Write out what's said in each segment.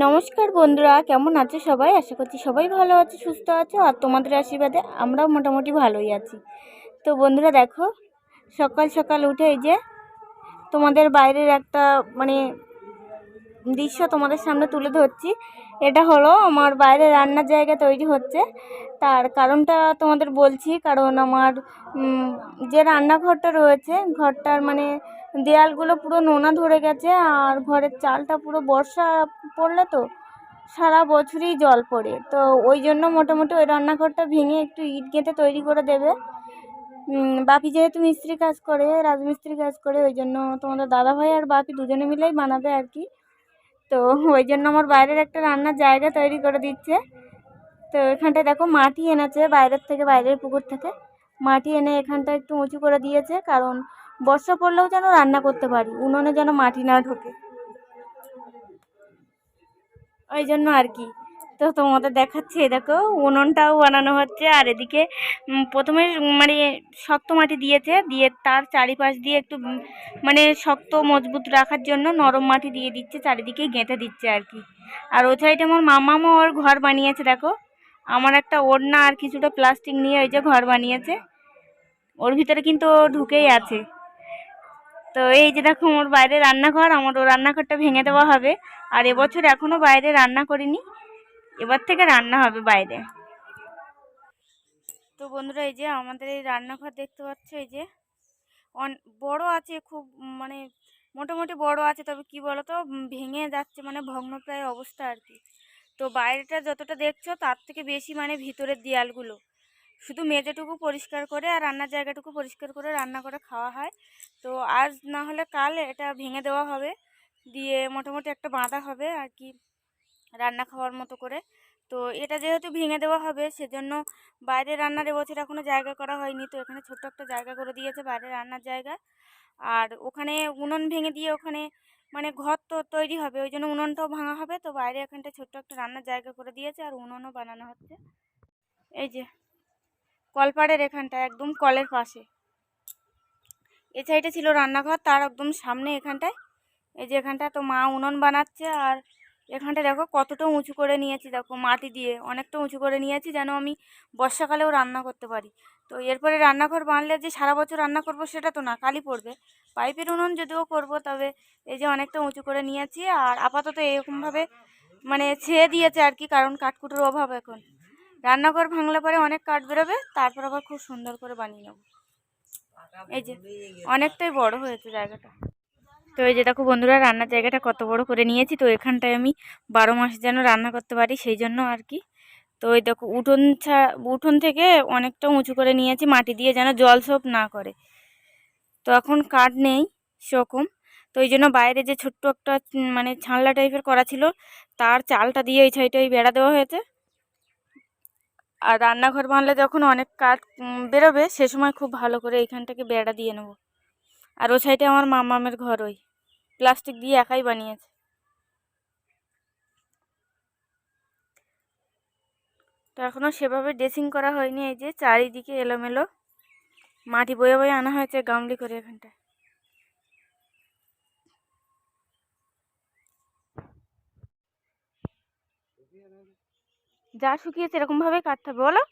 নমস্কার বন্ধুরা, কেমন আছে সবাই? আশা করছি সবাই ভালো আছে, সুস্থ আছো, আর তোমাদের আশীর্বাদে আমরাও মোটামুটি ভালোই আছি। তো বন্ধুরা দেখো, সকাল সকাল উঠে যে তোমাদের বাইরের একটা মানে দৃশ্য তোমাদের সামনে তুলে ধরছি। এটা হলো আমার বাইরে রান্নার জায়গা তৈরি হচ্ছে। তার কারণটা তোমাদের বলছি, কারণ আমার যে রান্নাঘরটা রয়েছে, ঘরটার মানে দেয়ালগুলো পুরো নোনা ধরে গেছে, আর ঘরের চালটা পুরো বর্ষা পড়লে তো সারা বছরই জল পড়ে। তো ওই জন্য মোটামুটি ওই রান্নাঘরটা ভেঙে একটু ইট গেঁথে তৈরি করে দেবে। বাপি যেহেতু মিস্ত্রি কাজ করে, রাজমিস্ত্রি কাজ করে, ওই জন্য তোমাদের দাদাভাই আর বাপি দুজনে মিলেই বানাবে আর কি। তো ওই জন্য আমার বাইরের একটা রান্নার জায়গা তৈরি করে দিচ্ছে। তো এখানটায় দেখো মাটি এনেছে বাইরের থেকে, বাইরের পুকুর থেকে। মাটি এনে এখানটা একটু উঁচু করে দিয়েছে, কারণ বর্ষা পড়লেও যেন রান্না করতে পারি, উনুনে যেন মাটি না ঢোকে। ওই জন্য আর কি। তো তোমাদের দেখাচ্ছি দেখো, উনুনটাও বানানো হচ্ছে, আর এদিকে প্রথমে মানে শক্ত মাটি দিয়েছে, দিয়ে তার চারিপাশ দিয়ে একটু মানে শক্ত, মজবুত রাখার জন্য নরম মাটি দিয়ে দিচ্ছে, চারিদিকে গেঁথে দিচ্ছে আর কি। আর ওই সাইডে আমার মামামও ওর ঘর বানিয়েছে, দেখো। আমার একটা ওড়না আর কিছুটা প্লাস্টিক নিয়ে ওই যে ঘর বানিয়েছে। ওর ভিতরে কিন্তু ঢুকেই আছে। তো এই যে দেখো, ওর বাইরে রান্নাঘর, আমার ও রান্নাঘরটা ভেঙে দেওয়া হবে। আর এবছর এখনও বাইরে রান্না করিনি। এবার থেকে রান্না হবে বাইরে। তো বন্ধুরা, এই যে আমাদের এই রান্নাঘর দেখতে পাচ্ছ, এই যে বড় আছে, খুব মানে মোটামুটি বড় আছে, তবে কি বলো তো ভেঙে যাচ্ছে মানে ভগ্নপ্রায় অবস্থা আর কি। তো বাইরেটা যতটা দেখছ, তার থেকে বেশি মানে ভিতরের দেয়ালগুলো। শুধু মেঝেটুকু পরিষ্কার করে আর রান্নার জায়গাটুকু পরিষ্কার করে রান্না করে খাওয়া হয়। তো আজ না হলে কাল এটা ভেঙে দেওয়া হবে, দিয়ে মোটামুটি একটা বাঁধা হবে আর কি। রান্না খাওয়ার মতো করে। তো এটা যেহেতু ভেঙে দেওয়া হবে, সেজন্য বাইরে রান্নার এবছর এখনও জায়গা করা হয়নি। তো এখানে ছোট্ট একটা জায়গা করে দিয়েছে বাইরে রান্নার জায়গা। আর ওখানে উনুন ভেঙে দিয়ে ওখানে মানে ঘর তো তৈরি হবে, ওই জন্য উনুনটাও ভাঙা হবে। তো বাইরে এখানটা ছোট্ট একটা রান্নার জায়গা করে দিয়েছে, আর উনুনও বানানো হচ্ছে। এই যে, কলপাড়ের এখানটা, একদম কলের পাশে। এ সাইডে ছিল রান্নাঘর, তার একদম সামনে এখানটায়। এই যে এখানটা তো মা উনুন বানাচ্ছে, আর এখানটা দেখো কতটা উঁচু করে নিয়েছি, দেখো মাটি দিয়ে অনেকটা উঁচু করে নিয়েছি যেন আমি বর্ষাকালেও রান্না করতে পারি। তো এরপরে রান্নাঘর বানলে যে সারা বছর রান্না করব সেটা তো না কালি পড়বে। পাইপের উনুন যদিও করব, তবে এই যে অনেকটা উঁচু করে নিয়েছি আর আপাতত এরকমভাবে মানে ছেয়ে দিয়েছে আর কি, কারণ কাঠকুটোর অভাব এখন। রান্নাঘর ভাঙলে পরে অনেক কাঠ বেরোবে, তারপর আবার খুব সুন্দর করে বানিয়ে নেব। এই যে অনেকটাই বড় হয়েছে জায়গাটা। তো এই যে দেখো বন্ধুরা, রান্নার জায়গাটা কত বড় করে নিয়েছি। তো এখানটায় আমি বারো মাস যেন রান্না করতে পারি, সেই জন্য আর কি। তো এই দেখো, উঠোন ছা, উঠোন থেকে অনেকটা উঁচু করে নিয়েছি, মাটি দিয়ে যেন জল সব না করে। তো এখন কাঠ নেই, সেরকম। তো এই জন্য বাইরে যে ছোট্ট একটা মানে ছানলা টাইপের করা ছিল, তার চালটা দিয়ে এই সাইডে ওই বেড়া দেওয়া হয়েছে। আর রান্নাঘর বানলে যখন অনেক কাঠ বেরোবে, সে সময় খুব ভালো করে এইখানটাকে বেড়া দিয়ে নেব। আর ও সাইডে আমার মামামের ঘর ওই প্লাস্টিক দিয়ে একাই বানিয়েছে। তো এখনও সেভাবে ড্রেসিং করা হয়নি। এই যে চারিদিকে এলোমেলো। মাটি বয়ে বয়ে আনা হয়েছে গামলি করে এখানটায়। যা শুকিয়েছে এরকমভাবেই কাটতে হবে, বলো?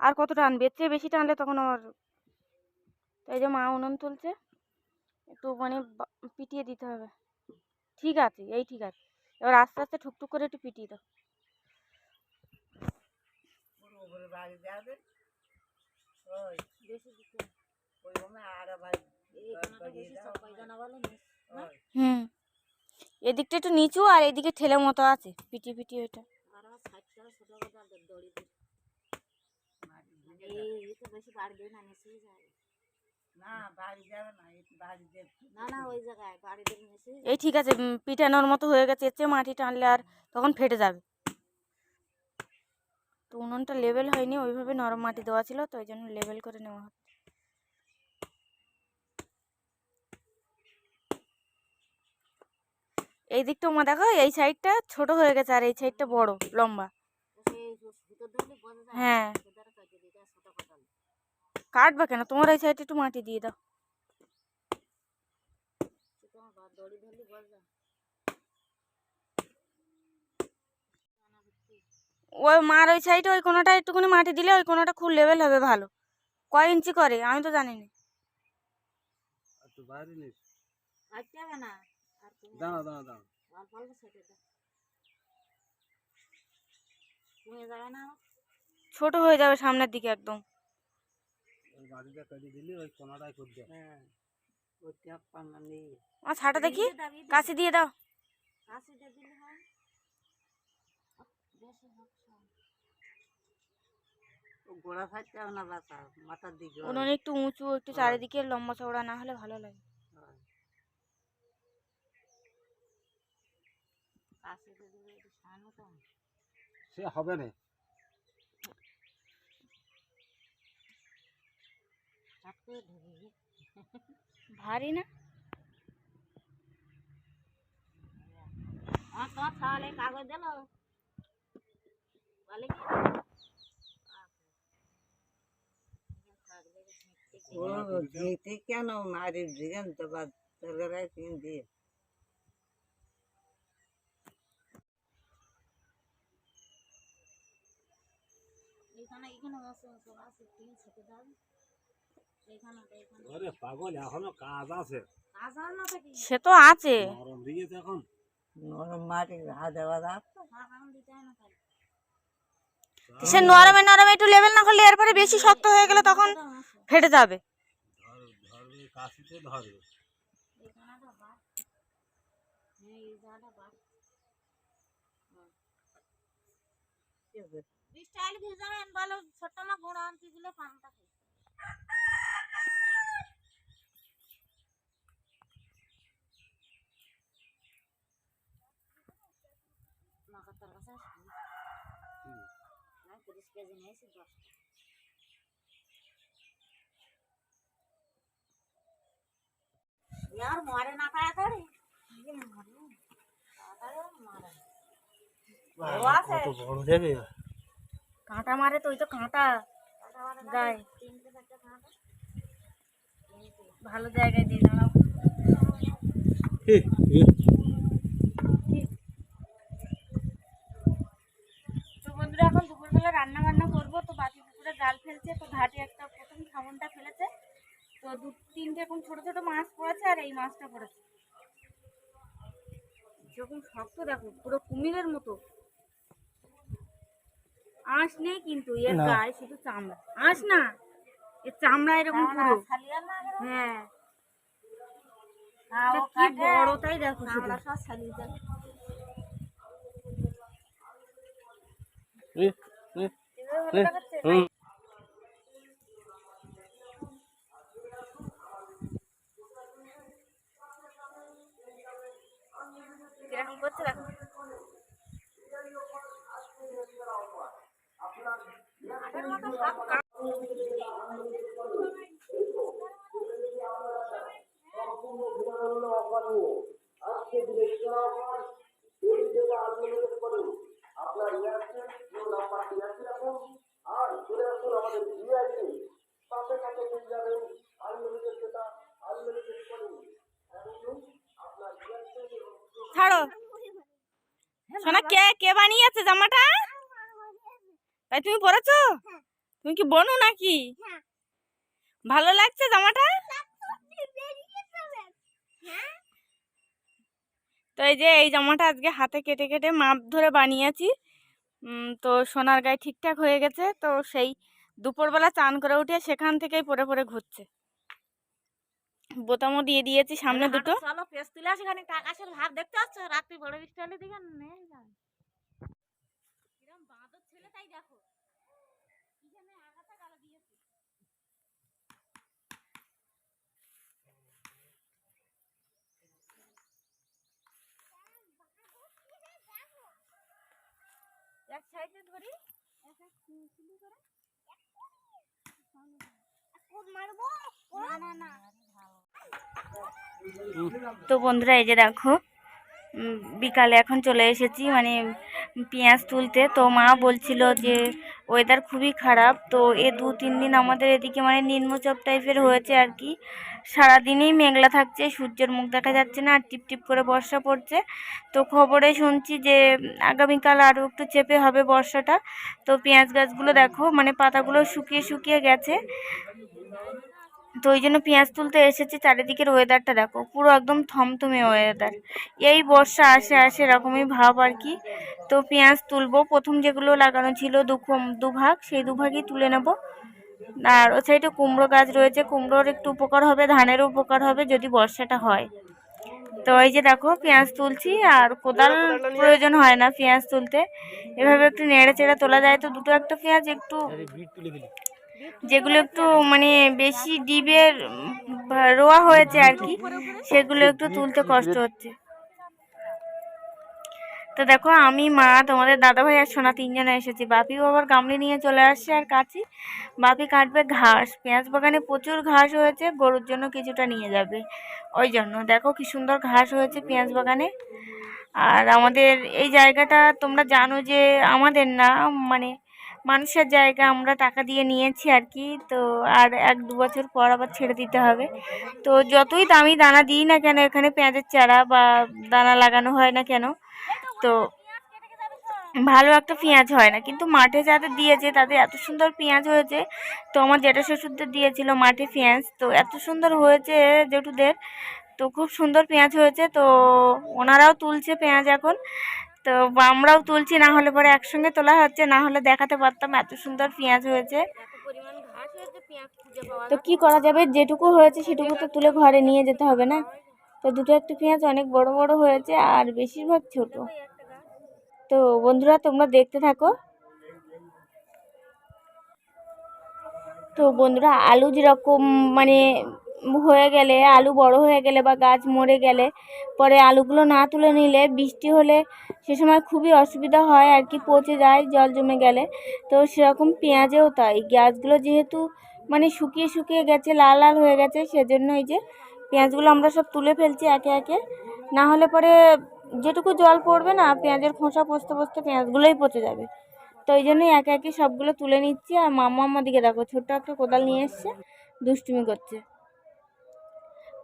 আর কত টানবে এর চেয়ে বেশি টানলে তখন আমার তো এই যে মা উনুন তুলছে। একটু মানে পিটিয়ে দিতে হবে। ঠিক আছে, এই ঠিক আছে। এবার আস্তে আস্তে ঠুকঠুক করে একটু পিটিয়ে দাও। হুম। এদিকটা একটু নিচু আর এদিকে ঠেলে মতো আছে, পিটিয়ে পিটিয়ে ওইটা। এই ঠিক আছে উম, পিটানোর মতো হয়ে গেছে এর চেয়ে মাটি টানলে আর তখন ফেটে যাবে। তো উনুনটা লেবেল হয়নি ওইভাবে নরম মাটি দেওয়া ছিল তো ওই জন্য লেবেল করে নেওয়া হচ্ছে। এই দিকটা মা দেখো এই সাইডটা ছোট হয়ে গেছে আর এই সাইডটা বড় লম্বা। হ্যাঁ। কাটবা কেন? তোমার এই সাইডে একটু মাটি দিয়ে দাও। ওই মার ওই সাইডে ওই কোনোটা একটুখানি মাটি দিলে ওই কোনোটা খুব লেভেল হবে ভালো। কয় ইঞ্চি করে? আমি তো জানি না। দাঁড়া দাঁড়া দাঁড়া ছোট হয়ে যাবে সামনের দিকে একদম। ওই বাড়িটা কেটে দিলি ওই কোনাটাই করতে হ্যাঁ নেই। আমার ছাটা দেখি। কাছে দিয়ে দাও। দিলে হয়। বেশি গোড়া না বাসা মাথার দিকে উনুন একটু উঁচু একটু চারিদিকে লম্বা চওড়া না হলে ভালো লাগে। সে হবে না। চাপ করে ঢুকে গিয়ে ভারী না আমার তোমার তাহলে কাগজ দিল বলে কি ও যেতে কেন মারি দিলেন তো বা তরকারি তিন দিয়ে এখানে এখানে বসে বসে বসে তিন ছেটে দাও এখানে এখানে আরে পাগল এখনও কাজ আছে। কাজ হয় না থাকি। সে তো আছে। নরম দিয়েছে এখন। নরম মাটি ঘা দেওয়া হয় সে নরমে নরমে একটু লেভেল না করলে এরপরে বেশি শক্ত হয়ে গেলে তখন ফেটে যাবে। হ্যাঁ স্টাইল দিয়ে যাবেন বলো ছোট্ট মা গোড়া আনতে দিলে পানটা মাকাতার কাছে না তিরিশ কেজি নিয়েছি দশ यार मारे ना खाया करे ये मारे তাড়াতাড়ি মারে কত বড় দেবে কাঁটা মারে তো ওই তো কাঁটা গায়ে তিনটে চারটে খাওয়া ভালো জায়গায় দিয়ে দাঁড়াও ঘাটে একটা প্রথম খামনটা ফেলেছে। তো দু তিনটে এখন ছোট ছোট মাছ পড়েছে আর এই মাছটা পড়েছে। যখন শক্ত দেখো পুরো কুমিরের মতো। আঁশ নেই কিন্তু এর গায়ে শুধু চামড়া। আঁশ না এর চামড়া এরকম পুরো। হ্যাঁ। হ্যাঁ কি বড় তাই দেখো আমরা সব ছালিয়ে দেবে দেখাচ্ছে? করছে দেখো আপনার ছাড়ো সোনা কে? কে বানিয়েছে জামাটা? তাই তুমি পরেছো? তুমি কি বনু নাকি? ভালো লাগছে জামাটা? তো এই যে এই জামাটা আজকে হাতে কেটে কেটে মাপ ধরে বানিয়েছি। তো সোনার গায়ে ঠিকঠাক হয়ে গেছে তো সেই দুপুরবেলা চান করে উঠে সেখান থেকেই পরে পরে ঘুরছে। বোতামও দিয়ে দিয়েছি সামনে দুটো। চলো পেস তুলে আসি খানিক আকাশের ভাব দেখতে পাচ্ছ রাত্রি বড় স্টাইলে দিকে নেই যায় কিরম বাঁদর ছেলে তাই দেখো কিখানে আগাটা গালা দিয়েছে এক সাইডে ধরি তো বন্ধুরা এই যে দেখো বিকালে এখন চলে এসেছি মানে পেঁয়াজ তুলতে। তো মা বলছিল যে ওয়েদার খুবই খারাপ, তো এ দু তিন দিন আমাদের এদিকে মানে নিম্নচাপ টাইপের হয়েছে আর কি। সারাদিনই মেঘলা থাকছে, সূর্যের মুখ দেখা যাচ্ছে না, আর টিপ টিপ করে বর্ষা পড়ছে। তো খবরে শুনছি যে, আগামীকাল আরও একটু চেপে হবে বর্ষাটা। তো পেঁয়াজ গাছগুলো দেখো মানে পাতাগুলো শুকিয়ে শুকিয়ে গেছে। তো ওই জন্য পেঁয়াজ তুলতে এসেছি, চারিদিকের ওয়েদারটা দেখো, পুরো একদম থমথমে ওয়েদার এই বর্ষা আসে আসে এরকমই ভাব আর কি। তো পেঁয়াজ তুলবো, প্রথম যেগুলো লাগানো ছিল দু দুভাগ, সেই দুভাগই তুলে নেব। আর ও সাইডে কুমড়ো গাছ রয়েছে, কুমড়োর একটু উপকার হবে, ধানেরও উপকার হবে যদি বর্ষাটা হয়। তো এই যে দেখো, পেঁয়াজ তুলছি, আর কোদাল প্রয়োজন হয় না পেঁয়াজ তুলতে। এভাবে একটু নেড়ে চেড়ে তোলা যায়, তো দুটো একটা পেঁয়াজ একটু যেগুলো একটু মানে বেশি ডিবের, রোয়া হয়েছে আর কি, সেগুলো একটু তুলতে কষ্ট হচ্ছে। তো দেখো, আমি, মা, তোমাদের দাদা ভাই আর সোনা তিনজনে এসেছি। বাপিও আবার গামলি নিয়ে চলে আসছে আর কাছি বাপি কাটবে ঘাস, পেঁয়াজ বাগানে প্রচুর ঘাস হয়েছে, গরুর জন্য কিছুটা নিয়ে যাবে। ওই জন্য, দেখো কি সুন্দর ঘাস হয়েছে পেঁয়াজ বাগানে। আর আমাদের এই জায়গাটা তোমরা জানো যে আমাদের না মানে মানুষের জায়গা আমরা টাকা দিয়ে নিয়েছি আর কি, তো আর এক দু বছর পর আবার ছেড়ে দিতে হবে। তো যতই দামি দানা দিই না কেন, এখানে পেঁয়াজের চারা বা দানা লাগানো হয় না কেন, তো ভালো একটা পেঁয়াজ হয় না। কিন্তু মাঠে যাদের দিয়েছে, তাদের এত সুন্দর পেঁয়াজ হয়েছে, তো আমার জেঠা শ্বশুরদের দিয়েছিল মাঠে পেঁয়াজ, তো এত সুন্দর হয়েছে জেঠুদের, তো খুব সুন্দর পেঁয়াজ হয়েছে, তো ওনারাও তুলছে পেঁয়াজ এখন। তো আমরাও তুলছি, না হলে পরে একসঙ্গে তোলা হচ্ছে, না হলে দেখাতে পারতাম এত সুন্দর পেঁয়াজ হয়েছে। তো কি করা যাবে? যেটুকু হয়েছে সেটুকু তো তুলে ঘরে নিয়ে যেতে হবে না? তো দুটো একটা পেঁয়াজ অনেক বড় বড় হয়েছে, আর বেশিরভাগ ছোট। তো বন্ধুরা, তোমরা দেখতে থাকো। তো বন্ধুরা, আলু যেরকম মানে হয়ে গেলে, আলু বড় হয়ে গেলে বা গাছ মরে গেলে, পরে আলুগুলো না তুলে নিলে বৃষ্টি হলে সে সময় খুবই অসুবিধা হয় আর কি, পচে যায়, জল জমে গেলে। তো সেরকম পেঁয়াজেও তাই। গাছগুলো যেহেতু মানে শুকিয়ে শুকিয়ে গেছে, লাল লাল হয়ে গেছে, সেজন্য এই যে পেঁয়াজগুলো আমরা সব তুলে ফেলছি একে একে। না হলে পরে যেটুকু জল পড়বে না, পেঁয়াজের খোসা পচতে পচতে পেঁয়াজগুলোই পচে যাবে। তো ওই জন্যই একে একে সবগুলো তুলে নিচ্ছি। আর মাম্মা আমার দেখো, ছোট্ট একটা কোদাল নিয়ে এসছে, দুষ্টুমি করছে।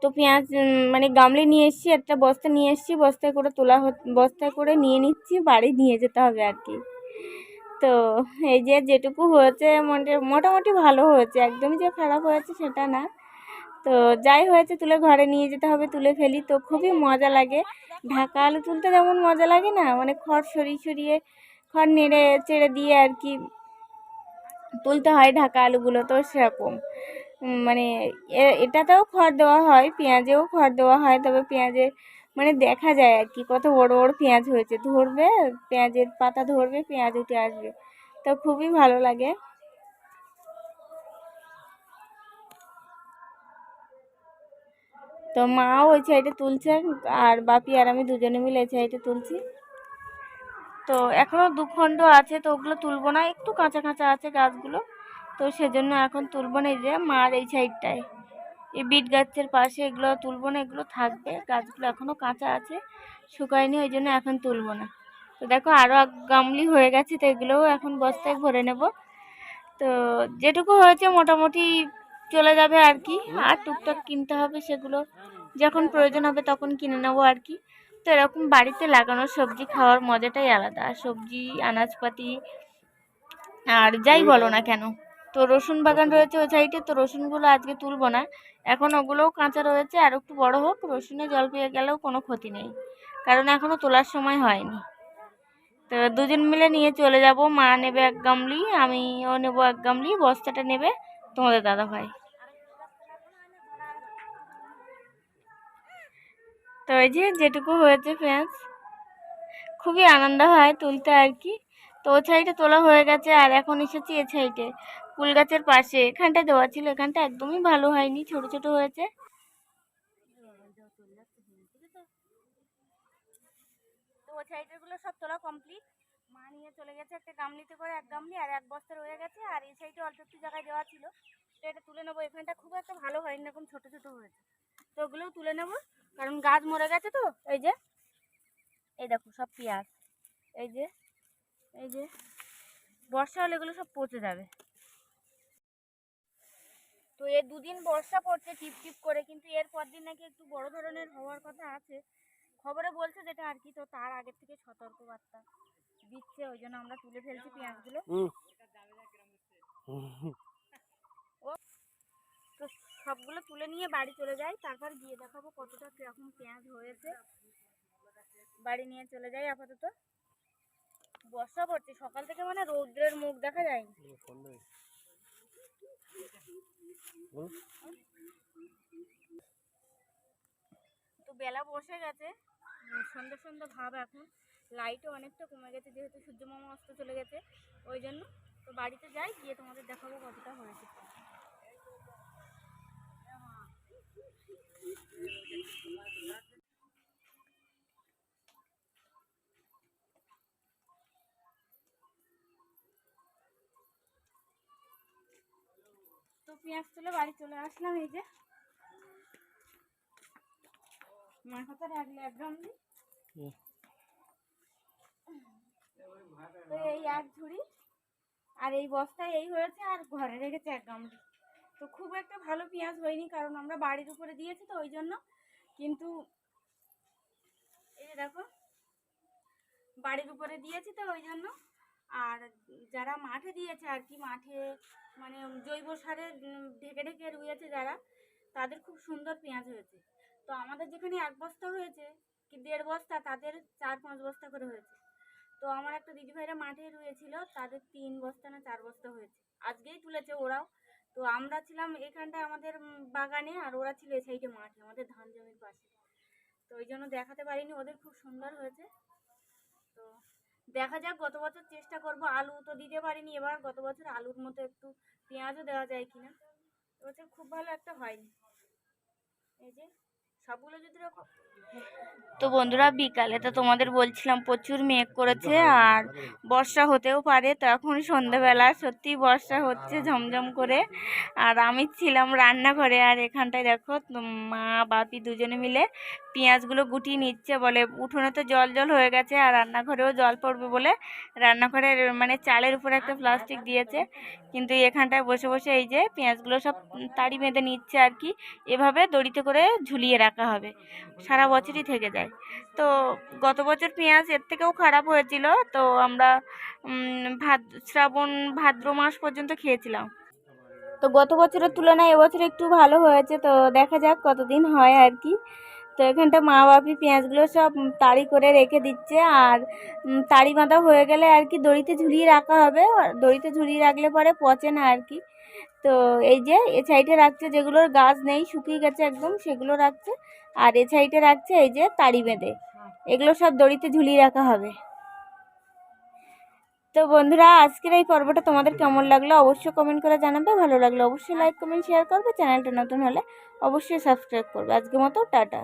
তো পেঁয়াজ মানে গামলে নিয়ে এসেছি, একটা বস্তা নিয়ে এসেছি, বস্তায় করে তোলা বস্তায় করে নিয়ে নিচ্ছি, বাড়ি নিয়ে যেতে হবে আর কি। তো এই যে যেটুকু হয়েছে মোটে- মোটামুটি ভালো হয়েছে, একদমই যে খারাপ হয়েছে সেটা না। তো যাই হয়েছে, তুলে ঘরে নিয়ে যেতে হবে, তুলে ফেলি, তো খুবই মজা লাগে। ঢাকা আলু তুলতে যেমন মজা লাগে না মানে খড় সরিয়ে সরিয়ে, খড় নেড়ে চেড়ে দিয়ে আর কি তুলতে হয় ঢাকা আলুগুলো, তো সেরকম। মানে এটাতেও খড় দেওয়া হয়, পেঁয়াজেও খড় দেওয়া হয়, তবে পেঁয়াজে মানে দেখা যায় আর কি, কত বড় বড় পেঁয়াজ হয়েছে। ধরবে, পেঁয়াজের পাতা ধরবে, পেঁয়াজ উঠে আসবে। তো খুবই ভালো লাগে। তো মাও ওই সাইডে তুলছে আর বাপি আর আমি দুজনে মিলে এই সাইডে তুলছি। তো এখনও দুখণ্ড আছে, তো ওগুলো তুলবো না, একটু কাঁচা কাঁচা আছে গাছগুলো। তো সেজন্য এখন তুলবো না এই যে মার এই সাইডটায়। এই বিট গাছের পাশে এগুলো তুলবো না, এগুলো থাকবে, গাছগুলো এখনও কাঁচা আছে, শুকায়নি, ওই জন্য এখন তুলবো না। তো দেখো আরও গামলি হয়ে গেছে, তো এগুলোও এখন বস্তায় ভরে নেব। তো যেটুকু হয়েছে মোটামুটি চলে যাবে আর কি, আর টুকটাক কিনতে হবে সেগুলো। যখন প্রয়োজন হবে তখন কিনে নেব আর কি। তো এরকম বাড়িতে লাগানো সবজি খাওয়ার মজাটাই আলাদা, সবজি, আনাজপাতি, আর যাই বলো না কেন। তো রসুন বাগান রয়েছে ওই সাইডে তো রসুনগুলো আজকে তুলবো না। এখন ওগুলোও কাঁচা রয়েছে, আর একটু বড় হোক, রসুনে জল পেয়ে গেলেও কোনো ক্ষতি নেই, কারণ এখনও তোলার সময় হয়নি। তো দুজন মিলে নিয়ে চলে যাব, মা নেবে এক গামলি, আমিও নেব এক গামলি, বস্তাটা নেবে তোমাদের দাদা ভাই তো এই যে যেটুকু হয়েছে ফ্রেন্ডস খুবই আনন্দ হয় তুলতে আর কি। তো ও সাইডে তোলা হয়ে গেছে, আর এখন এসেছি এ। সাইডে ফুল গাছের পাশে। এখানটা দেওয়া ছিল, এখানটা একদমই ভালো হয়নি, ছোট ছোট হয়েছে। তো ও সাইডেরগুলো সব তোলা কমপ্লিট মা নিয়ে চলে গেছে একটা গামলিতে করে, এক গামলি আর এক বস্তা রয়ে গেছে। আর এই সাইডে অল্প একটু জায়গায় দেওয়া ছিল। তো এটা তুলে নেব। এখানটা খুব একটা ভালো হয়নি এরকম ছোট ছোট হয়েছে। তো ওগুলোও তুলে নেব। কারণ গাছ মরে গেছে তো, এই যে। এই দেখো, সব পেঁয়াজ। এই যে এই যে। বর্ষা হলে এগুলো সব পচে যাবে। তো এ দুদিন বর্ষা পড়ছে টিপ টিপ করে কিন্তু এর পর দিন নাকি একটু বড় ধরনের হওয়ার কথা আছে। খবরে বলছে যেটা আর কি তো তার আগের থেকে সতর্কবার্তা দিচ্ছে ওই জন্য আমরা তুলে ফেলছি পেঁয়াজগুলো। তো সবগুলো তুলে নিয়ে বাড়ি চলে যাই তারপর গিয়ে দেখাবো কতটা কীরকম পেঁয়াজ হয়েছে। বাড়ি নিয়ে চলে যাই আপাতত। বর্ষা পড়ছে সকাল থেকে মানে রৌদ্রের মুখ দেখা যায়নি। তো বেলা বসে গেছে। সন্ধ্যে সন্ধ্যে ভাব এখন। লাইটও অনেকটা কমে গেছে, যেহেতু সূর্যমামা অস্ত চলে গেছে। ওই জন্য তো বাড়িতে যাই, গিয়ে তোমাদের দেখাবো কতটা হয়েছে। পেঁয়াজ তুলে বাড়ি চলে আসলাম এই যে। মাথাটা রাখলে এক গ্রাম দিই তো এই এক ঝুড়ি। আর এই বস্তায় এই হয়েছে আর ঘরে রেখেছে এক গামলি। তো খুব একটা ভালো পেঁয়াজ হয়নি কারণ আমরা বাড়ির উপরে দিয়েছি তো ওই জন্য। কিন্তু এই দেখো বাড়ির উপরে দিয়েছি তো ওই জন্য। আর যারা মাঠে দিয়েছে আর কি, মাঠে মানে জৈব সারে ঢেকে ঢেকে রুয়েছে যারা, তাদের খুব সুন্দর পেঁয়াজ হয়েছে। তো আমাদের যেখানে এক বস্তা হয়েছে, কি দেড় বস্তা, তাদের চার পাঁচ বস্তা করে হয়েছে। তো আমার একটা দিদিভাইরা মাঠে রুয়েছিল তাদের তিন বস্তা না চার বস্তা হয়েছে। আজকেই তুলেছে ওরাও। তো আমরা ছিলাম এখানটায় আমাদের বাগানে, আর ওরা ছিল এই সাইডে মাঠে, আমাদের ধান জমির পাশে। তো ওই জন্য দেখাতে পারিনি, ওদের খুব সুন্দর হয়েছে। তো দেখা যাক গত বছর চেষ্টা করব আলু তো দিতে পারিনি এবার গত বছর আলুর মতো একটু পেঁয়াজও দেওয়া যায় কিনা। এবছর খুব ভালো একটা হয়নি। এই যে সবগুলো যদি রকম তো বন্ধুরা বিকালে তো তোমাদের বলছিলাম প্রচুর মেঘ করেছে আর বর্ষা হতেও পারে তো এখন সন্ধ্যাবেলা সত্যি বর্ষা হচ্ছে ঝমঝম করে। আর আমি ছিলাম রান্নাঘরে আর এখানটায় দেখো মা বাপি দুজনে মিলে পেঁয়াজগুলো গুটিয়ে নিচ্ছে বলে। উঠোনে তো জল জল হয়ে গেছে আর রান্নাঘরেও জল পড়বে বলে রান্নাঘরের মানে চালের উপরে একটা প্লাস্টিক দিয়েছে। কিন্তু এখানটায় বসে বসে এই যে পেঁয়াজগুলো সব তাড়ি বেঁধে নিচ্ছে আর কি, এভাবে দড়িতে করে ঝুলিয়ে রাখা হবে। সারা বছরই থেকে যায়। তো গত বছর পেঁয়াজ এর থেকেও খারাপ হয়েছিল। তো আমরা ভাদ, শ্রাবণ, ভাদ্র মাস পর্যন্ত খেয়েছিলাম। তো গত বছরের তুলনায় এবছর একটু ভালো হয়েছে। তো দেখা যাক কতদিন হয় আর কি। তো এখানটা মা বাপি পেঁয়াজগুলো সব তাড়ি করে রেখে দিচ্ছে আর তাড়ি বাঁধা হয়ে গেলে আর কি দড়িতে ঝুলিয়ে রাখা হবে। দড়িতে ঝুলিয়ে রাখলে পরে পচে না আর কি। তো এই যে এ সাইডে রাখছে যেগুলোর গাছ নেই, শুকিয়ে গেছে একদম, সেগুলো রাখছে। আর এ সাইডে রাখছে এই যে তাড়ি বেঁধে। এগুলো সব দড়িতে ঝুলিয়ে রাখা হবে। তো বন্ধুরা, আজকের এই পর্বটা তোমাদের কেমন লাগল অবশ্যই কমেন্ট করে জানাবে। ভালো লাগল অবশ্যই লাইক কমেন্ট শেয়ার করবে। চ্যানেলটা নতুন হলে অবশ্যই সাবস্ক্রাইব করবে। আজকের মতো, টাটা।